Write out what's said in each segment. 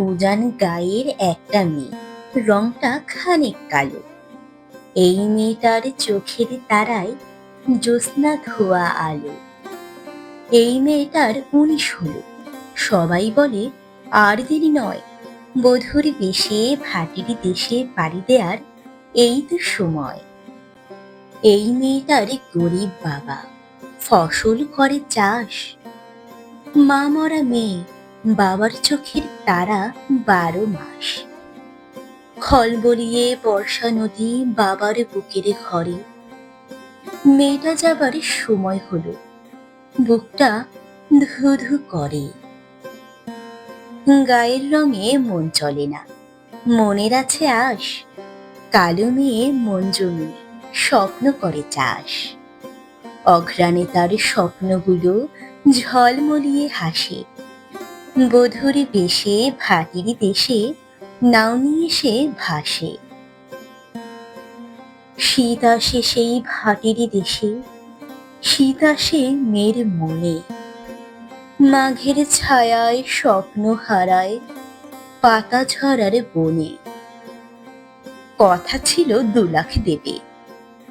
উজান গায়ের একটা মেয়ে। রংটা খানিক কালো। এই মেয়েটার চোখের তারায় জ্যোৎস্না ধোয়া আলো। এই মেয়েটার উনিশ হলো। সবাই বলে, আর দেরি নয়। বধুর বেশে ভাটির দেশে পাড়ি দেয়ার এই তো সময়। এই মেয়েটার গরিব বাবা, ফসল করে চাষ। মা মরা মেয়ে বাবার চোখের তারা বারো মাস। খল বলিয়ে বর্ষা নদী বাবার বুকের ঘরে। মেয়েটা যাবার সময় হলো। বুকটা ধু ধু করে। গায়ের রঙে মন চলে না। মনের আছে আশ। কালো মেয়ে মন জমি, স্বপ্ন করে চাষ। অঘ্রাণে তার স্বপ্নগুলো ঝলমলিয়ে হাসে। বধুরি বেশে ভাটিরি দেশে নাও নিয়ে সে ভাসে। শীত আসে সেই ভাটিরি দেশে, শীত আসে মেয়ের মনে। মাঘের ছায়ায় স্বপ্ন হারায় পাতা ঝরার বনে। কথা ছিল দু লাখ দেবে,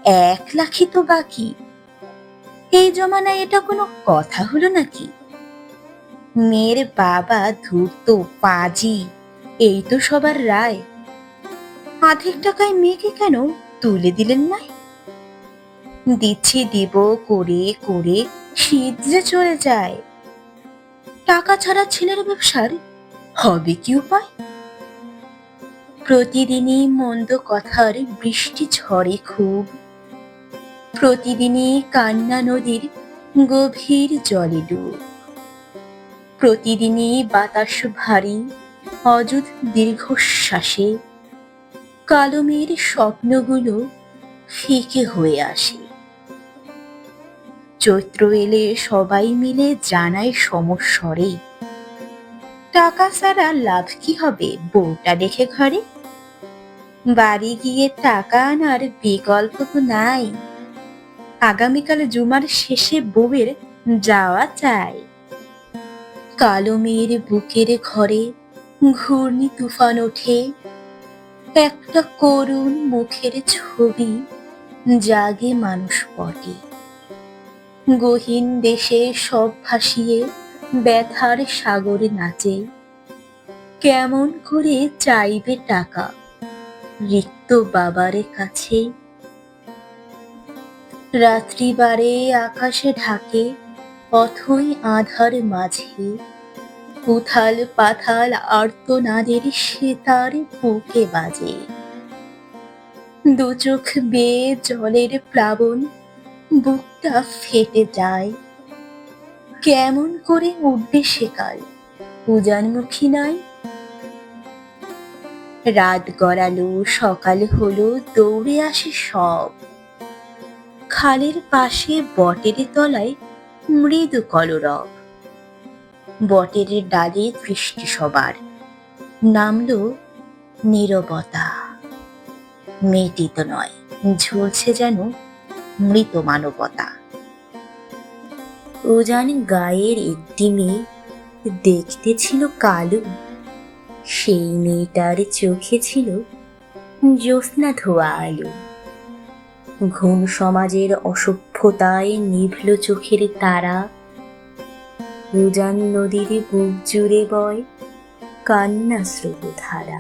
এক লাখই তো বাকি। এই জমানায় এটা কোনো কথা হলো নাকি? মেয়ের বাবা ধূর্ত পাজি এই তো সবার রায়। আধেক টাকায় মেয়েকে কেন তুলে দিলেন না? দিচ্ছি, দিব, করে করে, শীত যে চলে যায়। টাকা ছাড়া ছেলের ব্যবসার হবে কি উপায়? প্রতিদিনই মন্দ কথার বৃষ্টি ঝরে খুব। প্রতিদিনই কান্না নদীর গভীর জলে ডুব। প্রতিদিনই বাতাস ভারী, অযুত দীর্ঘশ্বাসে কালো মেয়ের স্বপ্নগুলো ফিকে হয়ে আসে। চৈত্র এলে সবাই মিলে জানায় সমস্বরে, টাকা ছাড়া লাভ কি হবে বউটা দেখে ঘরে? বাড়ি গিয়ে টাকা আনার বিকল্প তো নাই। আগামীকাল জুমার শেষে বউয়ের যাওয়া চাই। কালো মেয়ের বুকের ঘরে ঘূর্ণি তুফান ওঠে। একটা করুণ মুখের ছবি জাগে মানুষ পটে গহীন দেশে সব ভাসিয়ে ব্যথার সাগরে নাচে। কেমন করে চাইবে টাকা রিক্ত বাবারে কাছে। রাত্রিবারে আকাশে ঢাকে, অথই আধার মাঝে। উথাল পাথাল আর্তনাদের সেতার বুকে বাজে। দু চোখ বেয়ে জলের প্লাবন, বুকটা ফেটে যায়। কেমন করে উঠবে সেকাল উজানমুখী নাই? রাত গড়ালো, সকাল হলো, দৌড়ে আসে সব। খালের পাশে বটের তলায় মৃদু কলরব। বটের ডালে দৃষ্টি সবার। নামলো নীরবতা। মেয়েটি তো নয়, ঝুলছে যেন মৃত মানবতা। উজান গায়ের একটি মেয়ে দেখতে ছিল কালো। সেই মেয়েটার চোখে ছিল জ্যোৎস্না ধোয়া আলো। ঘুম সমাজের অসভ্যতায় নিভল চোখের তারা। উজান নদীর বুক জুড়ে বয় কান্না স্রোত ধারা